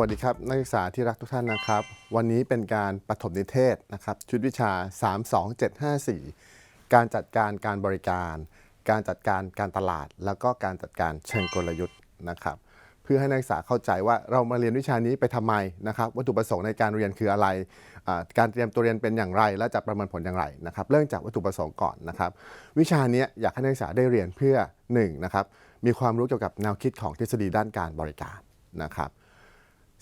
วัสดีครับ นักศึกษาที่รักทุกท่านนะครับ วันนี้เป็นการปฐมนิเทศนะครับ ชุดวิชา 32754 การจัดการการบริการ การจัดการการตลาด แล้วก็การจัดการเชิงกลยุทธ์นะครับ เพื่อให้นักศึกษาเข้าใจว่าเรามาเรียนวิชานี้ไปทำไมนะครับ วัตถุประสงค์ในการเรียนคืออะไร การเตรียมตัวเรียนเป็นอย่างไร และจะประเมินผลอย่างไรนะครับ เริ่มจากวัตถุประสงค์ก่อนนะครับ วิชานี้อยากให้นักศึกษาได้เรียนเพื่อ1นะครับ มีความรู้เกี่ยวกับแนวคิดของทฤษฎีด้านการบริการนะครับ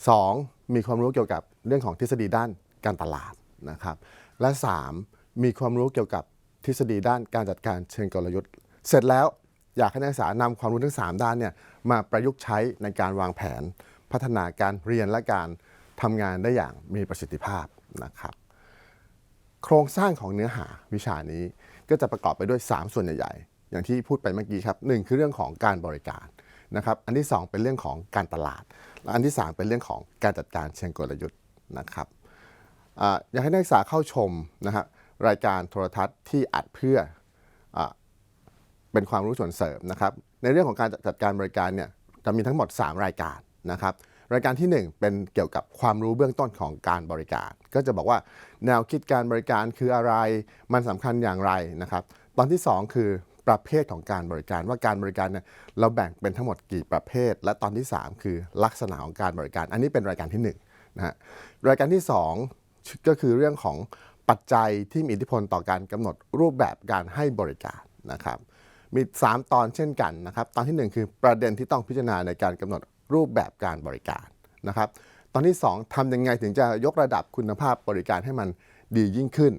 2. มีความรู้เกี่ยวกับเรื่องของทฤษฎีด้านการตลาดนะครับและ 3. มีความรู้เกี่ยวกับทฤษฎีด้านการจัดการเชิงกลยุทธ์ เสร็จแล้วอยากให้นักศึกษานำความรู้ทั้ง 3 ด้านเนี่ยมาประยุกต์ใช้ในการวางแผน พัฒนาการเรียนและการทำงานได้อย่างมีประสิทธิภาพนะครับโครงสร้างของเนื้อหาวิชานี้ก็จะประกอบไปด้วย 3 ส่วนใหญ่ๆ อย่างที่พูดไปเมื่อกี้ครับหนึ่งคือเรื่องของการบริการนะครับ อันที่ 2 เป็นเรื่องของการตลาด อันที่ 3 เป็นเรื่องของการจัดการเชิงกลยุทธ์นะครับออยากให้นักศึกษาเข้าชมนะฮะรายการโทรทัศน์ที่อัดเพื่ออเป็นความรู้ส่วนเสริมนะครับ ในเรื่องของการจัดการบริการเนี่ยจะมีทั้งหมด 3 รายการนะครับ รายการที่ 1 เป็นเกี่ยวกับความรู้เบื้องต้นของการบริการ ก็จะบอกว่าแนวคิดการบริการคืออะไร มันสำคัญอย่างไรนะครับ ตอนที่ 2 คือ ประเภทของการบริการว่าการบริการเนี่ยเราแบ่งเป็นทั้งหมดกี่ประเภท และตอนที่ 3 คือลักษณะของการบริการ อันนี้เป็นรายการที่1นะฮะรายการที่ 2 ก็คือเรื่องของปัจจัยที่มีอิทธิพลต่อการกำหนดรูปแบบการให้บริการนะครับมี 3 ตอนเช่นกันนะครับตอนทีหนึ่1 คือประเด็นที่ต้องพิจารณาในการกำหนดรูปแบบการบริการนะครับตอนที่ 2ทำยังไงถึงจะยกระดับคุณภาพบริการให้มันดียิ่งขึ้น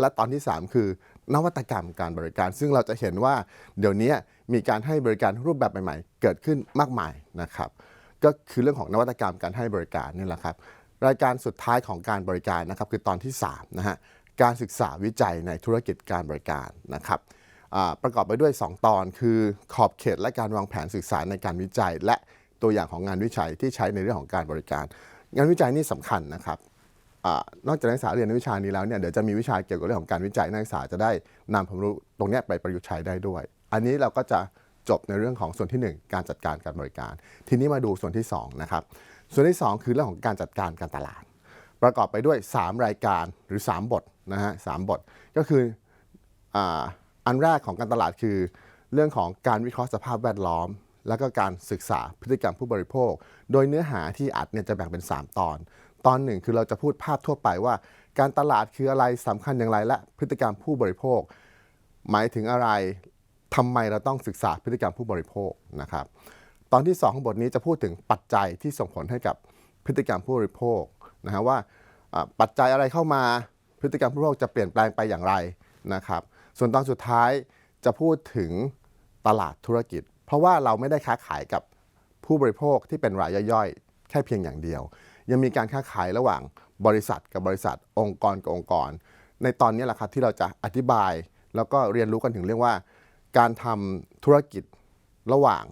และตอนที่ 3 คือ นวัตกรรมการบริการ ซึ่งเราจะเห็นว่าเดี๋ยวนี้มีการให้บริการรูปแบบใหม่ ๆ เกิดขึ้นมากมายนะครับ ก็คือเรื่องของนวัตกรรมการให้บริการนี่แหละครับ รายการสุดท้ายของการบริการนะครับคือตอนที่3นะฮะการศึกษาวิจัยในธุรกิจการบริการนะครับประกอบไปด้วย 2 ตอนคือขอบเขตและการวางแผนศึกษาในการวิจัย และตัวอย่างของงานวิจัยที่ใช้ในเรื่องของการบริการ งานวิจัยนี่สำคัญนะครับ นอกจากนักศึกษาเรียนในวิชานี้แล้วเนี่ยเดี๋ยวจะมีวิชาเกี่ยวกับเรื่องของการวิจัยนักศึกษาจะได้นำความรู้ตรงนี้ไปประยุกต์ใช้ได้ด้วย อันนี้เราก็จะจบในเรื่องของส่วนที่ 1 การจัดการการบริการ ทีนี้มาดูส่วนที่2นะครับส่วนที่ 2 คือเรื่องของการจัดการการตลาด ประกอบไปด้วย 3 รายการหรือ 3 บทนะฮะสามบทก็คืออาอันแรกของการตลาดคือ เรื่องของการวิเคราะห์สภาพแวดล้อม แล้วก็การศึกษาพฤติกรรมผู้บริโภค โดยเนื้อหาที่อัดเนี่ยจะแบ่งเป็น 3 ตอน ตอนหนึ่งคือเราจะพูดภาพทั่วไปว่า การตลาดคืออะไรสำคัญอย่างไร และพฤติกรรมผู้บริโภค หมายถึงอะไรทำไมเราต้องศึกษาพฤติกรรมผู้บริโภคนะครับ ตอนที่2ของบทนี้จะพูดถึงปัจจัยที่ส่งผลให้กับพฤติกรรมผู้บริโภคนะฮะว่าอ่าปัจจัยอะไรเข้ามาพฤติกรรมผู้บริโภคจะเปลี่ยนแปลงไปอย่างไรนะครับ ส่วนตอนสุดท้ายจะพูดถึงตลาดธุรกิจ เพราะว่าเราไม่ได้ค้าขายกับผู้บริโภคที่เป็นรายย่อยๆ แค่เพียงอย่างเดียว ยังมีการค้าขายระหว่างบริษัทกับบริษัทองค์กรกับองค์กร ในตอนนี้แหละครับที่เราจะอธิบาย แล้วก็เรียนรู้กันถึงเรื่องว่า การทำธุรกิจระหว่าง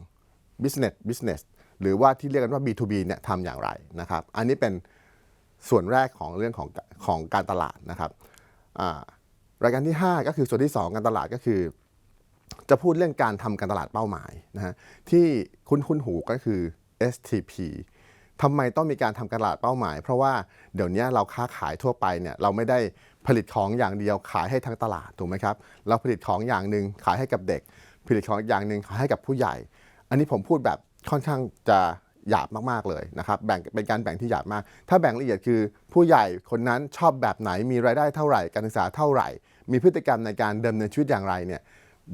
business business หรือว่าที่เรียกกันว่า B2B เนี่ยทำอย่างไรนะครับ อันนี้เป็นส่วนแรกของเรื่องของของการตลาดนะครับรายการที่ 5 ก็คือส่วนที่ 2 การตลาดก็คือ จะพูดเรื่องการทำการตลาดเป้าหมายนะฮะที่คุ้นคุ้นๆหูก็คือ STP ทำไมต้องมีการทำกาตลาดเป้าหมาย เพราะว่าเดี๋ยวนี้เราค้าขายทั่วไปเนี่ยเราไม่ได้ผลิตของอย่างเดียวขายให้ทั้งตลาดถูกไหมครับเราผลิตของอย่างหนึ่งขายให้กับเด็ก ผลิตของอย่างหนึ่งขายให้กับผู้ใหญ่ อันนี้ผมพูดแบบค่อนข้างจะหยาบมากๆเลยนะครับแบ่งเป็นการแบ่งที่หยาบมาก ถ้าแบ่งละเอียดคือผู้ใหญ่คนนั้นชอบแบบไหนมีรายได้เท่าไหร่ การศึกษาเท่าไหร่ มีพฤติกรรมในการดำเนินชีวิตอย่างไรเนี่ย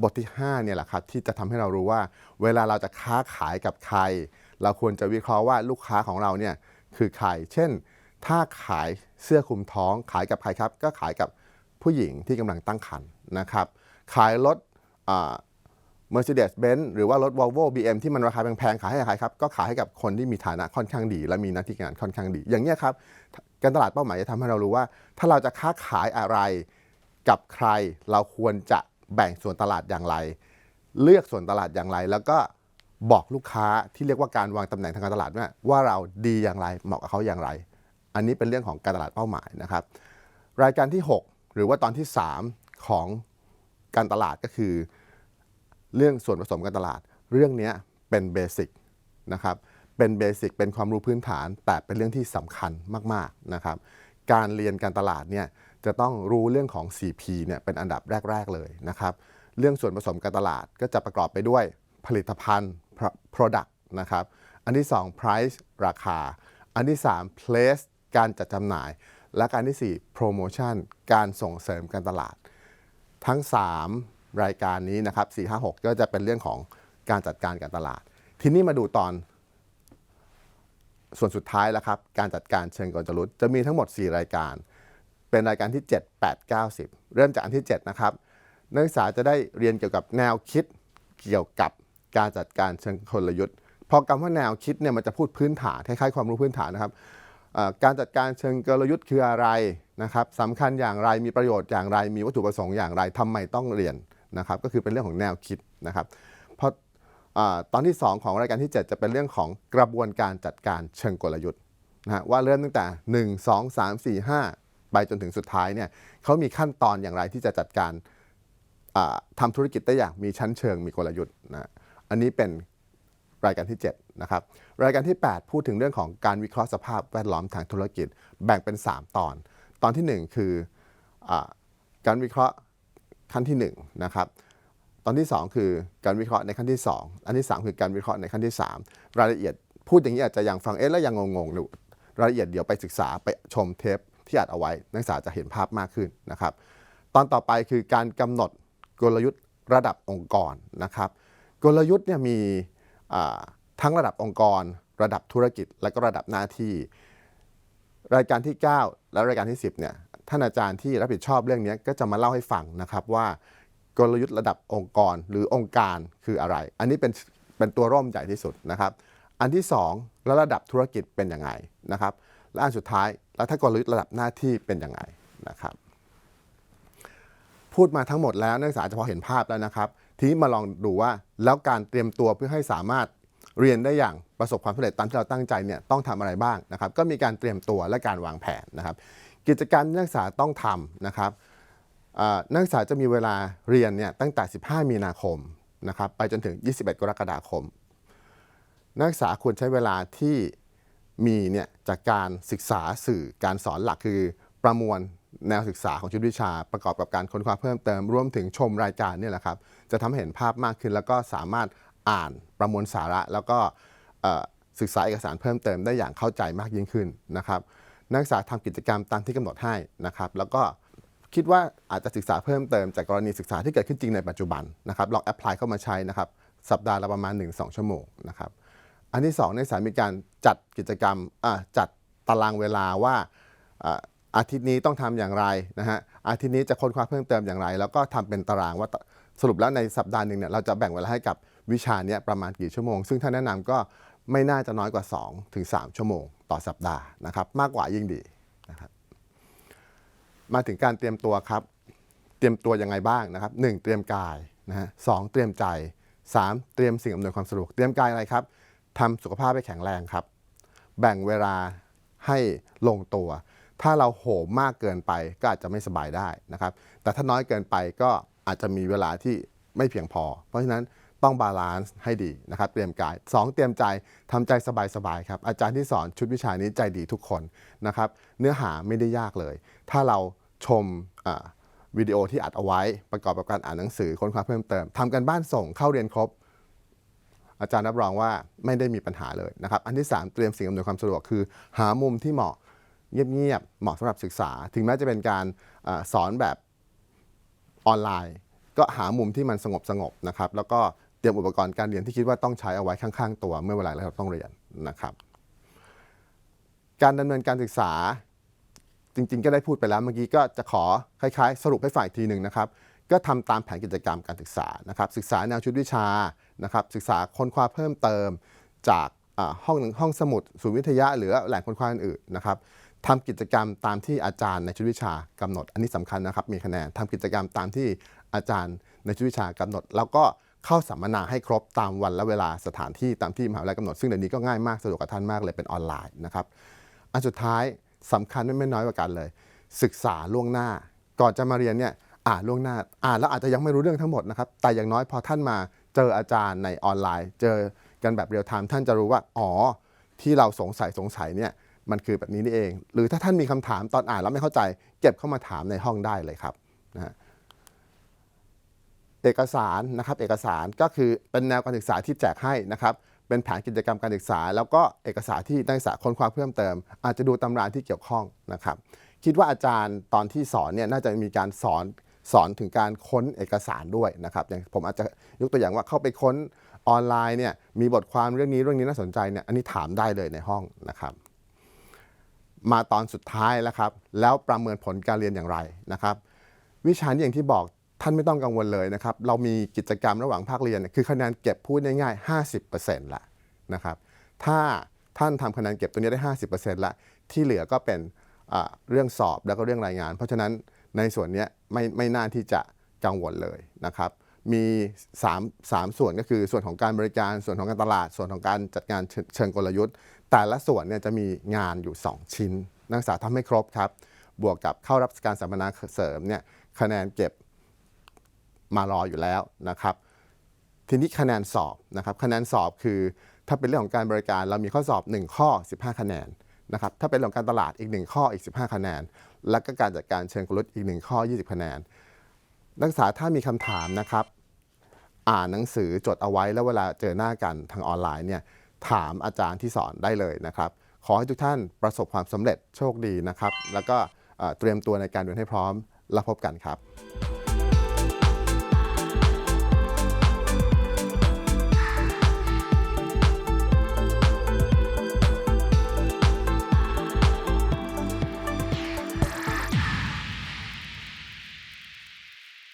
บทที่5เนี่ยแหละครับที่จะทำให้เรารู้ว่า เวลาเราจะค้าขายกับใคร เราควรจะวิเคราะห์ว่าลูกค้าของเราเนี่ยคือใคร เช่น ถ้าขายเสื้อคลุมท้อง ขายกับใครครับ ก็ขายกับผู้หญิงที่กำลังตั้งครรภ์นะครับ ขายรถ Mercedes-Benz หรือว่ารถ Volvo BM ที่มันราคาแพงๆ ขายให้ใครครับ ก็ขายให้กับคนที่มีฐานะค่อนข้างดี และมีหน้าที่การค่อนข้างดี อย่างนี้ครับ การตลาดเป้าหมายจะทำให้เรารู้ว่า ถ้าเราจะค้าขายอะไรกับใคร เราควรจะแบ่งส่วนตลาดอย่างไร เลือกส่วนตลาดอย่างไร แล้วก็ บอกลูกค้าที่เรียกว่าการวางตำแหน่งทางการตลาดว่าว่าเราดีอย่างไรเหมาะกับเขาอย่างไร อันนี้เป็นเรื่องของการตลาดเป้าหมายนะครับ รายการที่ 6 หรือว่าตอนที่ 3 ของการตลาดก็คือ เรื่องส่วนผสมการตลาด เรื่องนี้เป็นเบสิกนะครับเป็นเบสิกเป็นความรู้พื้นฐาน แต่เป็นเรื่องที่สำคัญมากๆนะครับการเรียนการตลาดเนี่ยจะต้องรู้เรื่องของ 4P เนี่ยเป็นอันดับแรก ๆ เลยนะครับ เรื่องส่วนผสมการตลาดก็จะประกอบไปด้วยผลิตภัณฑ์ product นะครับ อันที่ 2 price ราคา อันที่ 3 place การจัดจำหน่าย และการที่ 4 promotion การส่งเสริมการตลาด ทั้ง 3 รายการนี้นะครับ4 5 6 ก็จะเป็นเรื่องของการจัดการการตลาด ทีนี้มาดูตอน ส่วนสุดท้ายแล้วครับ การจัดการเชิงกลยุทธ์จะมีทั้งหมด 4 รายการ เป็นรายการที่ 7 8 9 10 เริ่มจากอันที่ 7 นะครับ นักศึกษาจะได้เรียนเกี่ยวกับแนวคิดเกี่ยวกับ การจัดการเชิงกลยุทธ์พอคำว่าแนวคิดเนี่ยมันจะพูดพื้นฐานคล้ายๆความรู้พื้นฐานนะครับการจัดการเชิงกลยุทธ์คืออะไรนะครับสำคัญอย่างไรมีประโยชน์อย่างไร มีวัตถุประสงค์อย่างไรทำไมต้องเรียนนะครับก็คือเป็นเรื่องของแนวคิดนะครับเพราะอตอนที่ 2 ของรายการที่ 7 จะเป็นเรื่องของกระบวนการจัดการเชิงกลยุทธ์นะฮะว่าเริ่มตั้งแต่ 1 2 3 4 5 ไปจนถึงสุดท้ายเนี่ยเขามีขั้นตอนอย่างไรที่จะจัดการอ่าทำธุรกิจได้อย่างมีชั้นเชิงมีกลยุทธ์นะ อันนี้เป็นรายการที่ 7 นะครับ รายการที่ 8 พูดถึงเรื่องของการวิเคราะห์สภาพแวดล้อมทางธุรกิจ แบ่งเป็น 3 ตอน ตอนทีหนึ่1 คืออการวิเคราะห์ขั้นที่1นะครับตอนที่ 2 คือการวิเคราะห์ในขั้นที่ 2 อันที่ 3 คือการวิเคราะห์ในขั้นที่ 3 รายละเอียดพูดอย่างนี้อาจจะยังฟังเอ๊ะแล้วยังงงๆอยู่รายละเอียดเดี๋ยวไปศึกษาไปชมเทปที่อัดเอาไว้ นักศึกษาจะเห็นภาพมากขึ้นนะครับ ตอนต่อไปคือการกำหนดกลยุทธ์ระดับองค์กรนะครับ กลยุทธ์เนี่ยมีทั้งระดับองค์กร ระดับธุรกิจ และก็ระดับหน้าที่ รายการที่ 9 และรายการที่ 10เนี่ยท่านอาจารย์ที่รับผิดชอบเรื่องนี้ก็จะมาเล่าให้ฟังนะครับว่ากลยุทธ์ระดับองค์กรหรือองค์การคืออะไร อันนี้เป็นเป็นตัวร่มใหญ่ที่สุดนะครับ อันที่ 2 แล้วระดับธุรกิจเป็นยังไงนะครับ และอันสุดท้ายแล้วถ้ากลยุทธ์ระดับหน้าที่เป็นยังไงนะครับ พูดมาทั้งหมดแล้วนักศึกษาจะพอเห็นภาพแล้วนะครับ ทีนี้มาลองดูว่าแล้วการเตรียมตัวเพื่อให้สามารถเรียนได้อย่างประสบความสำเร็จตามที่เราตั้งใจเนี่ยต้องทำอะไรบ้างนะครับ ก็มีการเตรียมตัวและการวางแผนนะครับ กิจกรรมนักศึกษาต้องทำนะครับนักศึกษาจะมีเวลาเรียนเนี่ยตั้งแต่ 15 มีนาคมนะครับไปจนถึง 21 กรกฎาคม นักศึกษาควรใช้เวลาที่มีเนี่ยจากการศึกษาสื่อการสอนหลักคือประมวล แนวศึกษาของชุดวิชาประกอบกับการค้นคว้าเพิ่มเติมรวมถึงชมรายการเนี่ยแหละครับ จะทำให้เห็นภาพมากขึ้น แล้วก็สามารถอ่านประมวลสาระ แล้วก็ศึกษาเอกสารเพิ่มเติมได้อย่างเข้าใจมากยิ่งขึ้นนะครับ นักศึกษาทำกิจกรรมตามที่กำหนดให้นะครับ แล้วก็คิดว่าอาจจะศึกษาเพิ่มเติมจากกรณีศึกษาที่เกิดขึ้นจริงในปัจจุบันนะครับลองแอพพลายเข้ามาใช้นะครับสัปดาห์ละประมาณ 1-2 ชั่วโมงนะครับอันที่2ในกศึกษามีการจัดกิจกรรมจัดตารางเวลาว่า อาทิตย์นี้ต้องทำอย่างไรนะฮะอาทิตย์นี้จะค้นคว้าเพิ่มเติมอย่างไร แล้วก็ทำเป็นตารางว่าสรุปแล้วในสัปดาห์หนึ่งเนี่ยเราจะแบ่งเวลาให้กับวิชานี้ประมาณกี่ชั่วโมง ซึ่งท่านแนะนำก็ไม่น่าจะน้อยกว่า 2 ถึง 3 ชั่วโมงต่อสัปดาห์นะครับ มากกว่ายิ่งดีนะครับมาถึงการเตรียมตัวครับ เตรียมตัวยังไงบ้างนะครับ 1. เตรียมกายนะฮะสองเตรียมใจ 3. เตรียมสิ่งอำนวยความสะดวกเตรียมกายอะไรครับทำสุขภาพให้แข็งแรงครับ แบ่งเวลาให้ลงตัว ถ้าเราโหมมากเกินไปก็อาจจะไม่สบายได้นะครับ แต่ถ้าน้อยเกินไปก็อาจจะมีเวลาที่ไม่เพียงพอ เพราะฉะนั้นต้องบาลานซ์ให้ดีนะครับ เตรียมกาย 2 เตรียมใจทำใจสบายๆครับ อาจารย์ที่สอนชุดวิชานี้ใจดีทุกคนนะครับ เนื้อหาไม่ได้ยากเลย ถ้าเราชมวิดีโอที่อัดเอาไว้ ประกอบกับการอ่านหนังสือค้นคว้าเพิ่มเติมทำกันบ้านส่งเข้าเรียนครบ อาจารย์รับรองว่าไม่ได้มีปัญหาเลยนะครับ อันที่ 3 เตรียมสิ่งอำนวยความสะดวกคือ หามุมที่เหมาะ เงียบๆเหมาะสำหรับศึกษา ถึงแม้จะเป็นการอสอนแบบออนไลน์ ก็หามุมที่มันสงบสงบๆนะครับ แล้วก็เตรียมอุปกรณ์การเรียนที่คิดว่าต้องใช้เอาไว้ข้าง ๆ ตัวเมื่อเวลาเราต้องเรียนนะครับ การดำเนินการศึกษาจริง ๆ ก็ได้พูดไปแล้วเมื่อกี้ก็จะขอคล้าย ๆ สรุปให้ฝ่ายทีหนึ่งนะครับก็ทำตามแผนกิจกรรมการศึกษานะครับศึกษาแนวชุดวิชานะครับศึกษาค้นคว้าเพิ่มเติมจากอ่าห้องห้องสมุดศูนย์วิทยาหรือแหล่งค้นคว้าอื่นๆนะครับ ทำกิจกรรมตามที่อาจารย์ในชุดวิชากำหนด อันนี้สำคัญนะครับ มีคะแนนทำกิจกรรมตามที่อาจารย์ในชุดวิชากำหนด แล้วก็เข้าสัมมนาให้ครบตามวันและเวลาสถานที่ตามที่มหาวิทยาลัยกำหนด ซึ่งเดี๋ยวนี้ก็ง่ายมากสะดวกกับท่านมากเลยเป็นออนไลน์นะครับ อันสุดท้ายสำคัญไม่ไม่น้อยกว่ากันเลย ศึกษาล่วงหน้า ก่อนจะมาเรียนเนี่ยอ่านล่วงหน้าอ่านแล้วอาจจะยังไม่รู้เรื่องทั้งหมดนะครับแต่อย่างน้อยพอท่านมาเจออาจารย์ในออนไลน์ เจอกันแบบเรียลไทม์ท่านจะรู้ว่าอ๋อที่เราสงสัยสงสัยเนี่ย มันคือแบบนี้นี่เอง หรือถ้าท่านมีคำถามตอนอ่านแล้วไม่เข้าใจ เก็บเข้ามาถามในห้องได้เลยครับนะฮะเอกสารนะครับเอกสารก็คือเป็นแนวการศึกษาที่แจกให้นะครับเป็นแผนกิจกรรมการศึกษา แล้วก็เอกสารที่นักศึกษาค้นคว้าเพิ่มเติม อาจจะดูตำราที่เกี่ยวข้องนะครับ คิดว่าอาจารย์ตอนที่สอนเนี่ยน่าจะมีการสอนสอนถึงการค้นเอกสารด้วยนะครับอย่างผมอาจจะยกตัวอย่างว่าเข้าไปค้นออนไลน์เนี่ยมีบทความเรื่องนี้เรื่องนี้น่าสนใจเนี่ยอันนี้ถามได้เลยในห้องนะครับ มาตอนสุดท้ายแล้วครับ แล้วประเมินผลการเรียนอย่างไรนะครับ วิชานี้อย่างที่บอกท่านไม่ต้องกังวลเลยนะครับ เรามีกิจกรรมระหว่างภาคเรียน คือคะแนนเก็บพูดง่ายๆ 50%ละนะครับ ถ้าท่านทำคะแนนเก็บตัวนี้ได้ 50%ละที่เหลือก็เป็นเรื่องสอบแล้วก็เรื่องรายงาน เพราะฉะนั้นในส่วนนี้ไม่ไม่น่าที่จะกังวลเลยนะครับ มี3 3ส่วนก็คือส่วนของการบริการส่วนของการตลาด ส่วนของการจัดงานเชิงเชิงกลยุทธ์ แต่ละส่วนเนี่ยจะมีงานอยู่ 2 ชิ้น นักศึกษาทำให้ครบครับ บวกกับเข้ารับการสัมมนาเสริมเนี่ยคะแนนเก็บมารออยู่แล้วนะครับ ทีนี้คะแนนสอบนะครับ คะแนนสอบคือถ้าเป็นเรื่องของการบริการเรามีข้อสอบ 1 ข้อ 15 คะแนนนะครับ ถ้าเป็นเรื่องการตลาดอีก 1 ข้ออีก 15 คะแนน แล้วก็การจัดการเชิงกลยุทธ์อีก 1 ข้อ 20 คะแนน นักศึกษาถ้ามีคำถามนะครับ อ่านหนังสือจดเอาไว้แล้วเวลาเจอหน้ากันทางออนไลน์เนี่ย ถามอาจารย์ที่สอนได้เลยนะครับ ขอให้ทุกท่านประสบความสำเร็จโชคดีนะครับ แล้วก็เตรียมตัวในการเรียนให้พร้อมแล้วพบกันครับ